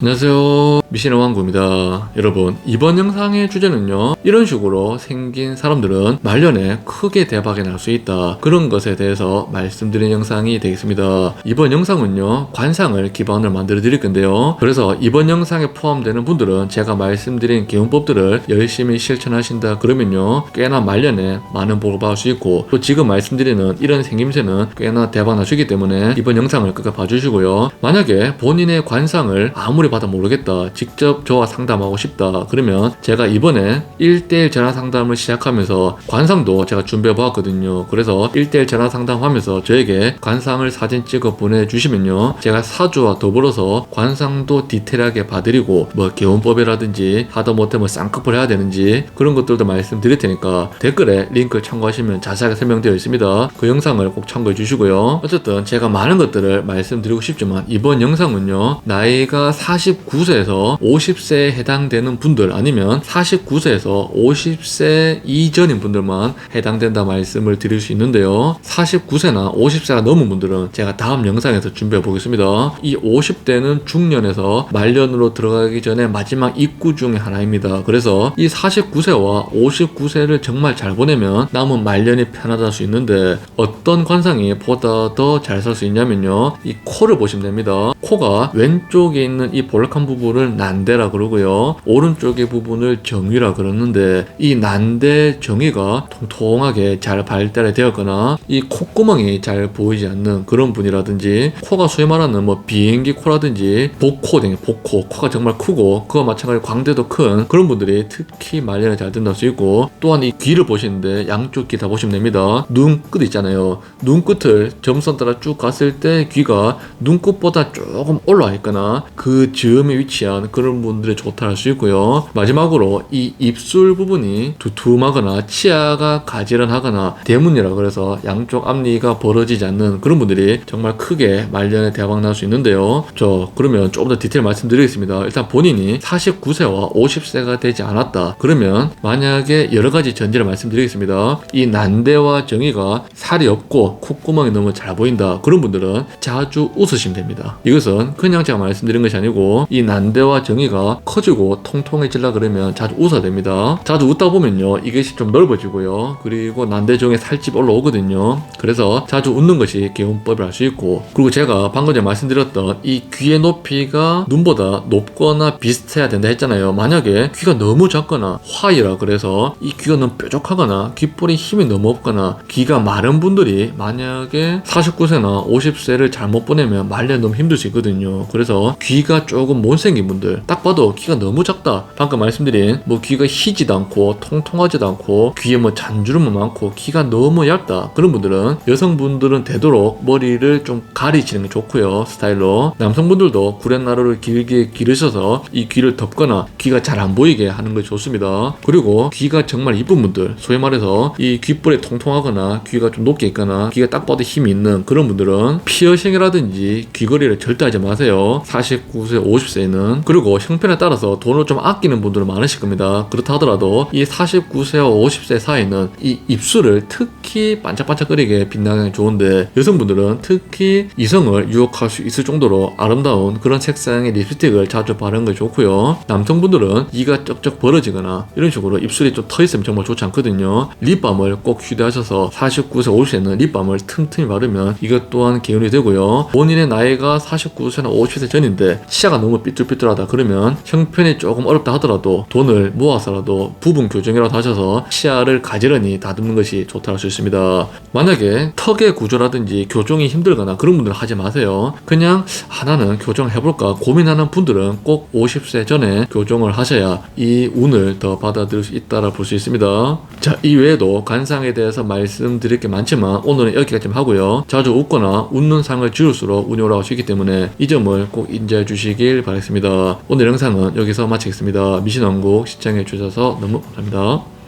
안녕하세요. 미신의 왕구입니다. 여러분 이번 영상의 주제는요 이런 식으로 생긴 사람들은 말년에 크게 대박이 날 수 있다. 그런 것에 대해서 말씀드린 영상이 되겠습니다. 이번 영상은요 관상을 기반으로 만들어 드릴 건데요. 그래서 이번 영상에 포함되는 분들은 제가 말씀드린 개운법들을 열심히 실천하신다 그러면요 꽤나 말년에 많은 복을 받을 수 있고 또 지금 말씀드리는 이런 생김새는 꽤나 대박 날 수 있기 때문에 이번 영상을 끝까지 봐주시고요. 만약에 본인의 관상을 아무리 봐도 모르겠다. 직접 저와 상담하고 싶다. 그러면 제가 이번에 1대1 전화 상담을 시작하면서 관상도 제가 준비해 보았거든요. 그래서 1대1 전화 상담하면서 저에게 관상을 사진 찍어 보내주시면요. 제가 사주와 더불어서 관상도 디테일하게 봐드리고 뭐 개원법이라든지 하다 못해 뭐 쌍꺼풀 해야 되는지 그런 것들도 말씀드릴 테니까 댓글에 링크 참고하시면 자세하게 설명되어 있습니다. 그 영상을 꼭 참고해 주시고요. 어쨌든 제가 많은 것들을 말씀드리고 싶지만 이번 영상은요. 나이가 49세에서 50세에 해당되는 분들 아니면 49세에서 50세 이전인 분들만 해당된다 말씀을 드릴 수 있는데요. 49세나 50세가 넘은 분들은 제가 다음 영상에서 준비해 보겠습니다. 이 50대는 중년에서 말년으로 들어가기 전에 마지막 입구 중에 하나입니다. 그래서 이 49세와 59세를 정말 잘 보내면 남은 말년이 편하다 수 있는데 어떤 관상이 보다 더 잘 살 수 있냐면요. 이 코를 보시면 됩니다. 코가 왼쪽에 있는 이 볼록한 부분을 난대라 그러고요. 오른쪽의 부분을 정위라 그러는데 이 난대 정위가 통통하게 잘 발달이 되었거나 이 콧구멍이 잘 보이지 않는 그런 분이라든지 코가 소위 말하는 뭐 비행기 코라든지 복코 등 복코 코가 정말 크고 그와 마찬가지로 광대도 큰 그런 분들이 특히 말년에 잘 된다 수 있고 또한 이 귀를 보시는데 양쪽 귀 다 보시면 됩니다. 눈 끝 있잖아요. 눈 끝을 점선 따라 쭉 갔을 때 귀가 눈 끝보다 조금 올라와 있거나 그 즈음에 위치한 그런 분들이 좋다 할 수 있고요. 마지막으로 이 입술 부분이 두툼하거나 치아가 가지런하거나 대문이라 그래서 양쪽 앞니가 벌어지지 않는 그런 분들이 정말 크게 말년에 대박 날 수 있는데요. 저 그러면 조금 더 디테일 말씀드리겠습니다. 일단 본인이 49세와 50세가 되지 않았다. 그러면 만약에 여러 가지 전제를 말씀드리겠습니다. 이 난대와 정의가 살이 없고 콧구멍이 너무 잘 보인다. 그런 분들은 자주 웃으시면 됩니다. 이것은 그냥 제가 말씀드린 것이 아니고 이 난대와 정의가 커지고 통통해질라 그러면 자주 웃어야 됩니다. 자주 웃다 보면요. 이것이 좀 넓어지고요. 그리고 난대 정에 살집 올라오거든요. 그래서 자주 웃는 것이 개운법을 할수 있고 그리고 제가 방금 전에 말씀드렸던 이 귀의 높이가 눈보다 높거나 비슷해야 된다 했잖아요. 만약에 귀가 너무 작거나 화이라 그래서 이 귀가 너무 뾰족하거나 귓볼에 힘이 너무 없거나 귀가 마른 분들이 만약에 49세나 50세를 잘못 보내면 말년 너무 힘들 수 있거든요. 그래서 귀가 조금 못생긴 분들 딱 봐도 귀가 너무 작다. 방금 말씀드린 뭐 귀가 희지도 않고 통통하지도 않고 귀에 뭐 잔주름만 많고 귀가 너무 얇다. 그런 분들은 여성분들은 되도록 머리를 좀 가리시는 게 좋고요. 스타일로 남성분들도 구렛나루를 길게 기르셔서 이 귀를 덮거나 귀가 잘 안 보이게 하는 것이 좋습니다. 그리고 귀가 정말 이쁜 분들 소위 말해서 이 귓볼이 통통하거나 귀가 좀 높게 있거나 귀가 딱 봐도 힘이 있는 그런 분들은 피어싱이라든지 귀걸이를 절대 하지 마세요. 49세, 50세는 그리고 형편에 따라서 돈을 좀 아끼는 분들은 많으실 겁니다. 그렇다 하더라도 이 49세와 50세 사이는 이 입술을 특히 반짝반짝거리게 빛나는 게 좋은데 여성분들은 특히 이성을 유혹할 수 있을 정도로 아름다운 그런 색상의 립스틱을 자주 바르는 게 좋고요. 남성분들은 이가 쩍쩍 벌어지거나 이런 식으로 입술이 좀 터 있으면 정말 좋지 않거든요. 립밤을 꼭 휴대하셔서 49세, 50세는 립밤을 틈틈이 바르면 이것 또한 개운이 되고요. 본인의 나이가 49세나 50세 전인데 치아가 너무 삐뚤삐뚤하다 그러면 형편이 조금 어렵다 하더라도 돈을 모아서라도 부분 교정이라도 하셔서 치아를 가지런히 다듬는 것이 좋다 할 수 있습니다. 만약에 턱의 구조라든지 교정이 힘들거나 그런 분들은 하지 마세요. 그냥 하나는 교정을 해볼까 고민하는 분들은 꼭 50세 전에 교정을 하셔야 이 운을 더 받아들일 수 있다라 볼 수 있습니다. 자, 이 외에도 관상에 대해서 말씀드릴 게 많지만 오늘은 여기까지 하고요. 자주 웃거나 웃는 상을 지을수록 운이 올라갈 수 있기 때문에 이 점을 꼭 인지해 주시 길 바라겠습니다. 오늘 영상은 여기서 마치겠습니다. 미신왕국 시청해 주셔서 너무 감사합니다.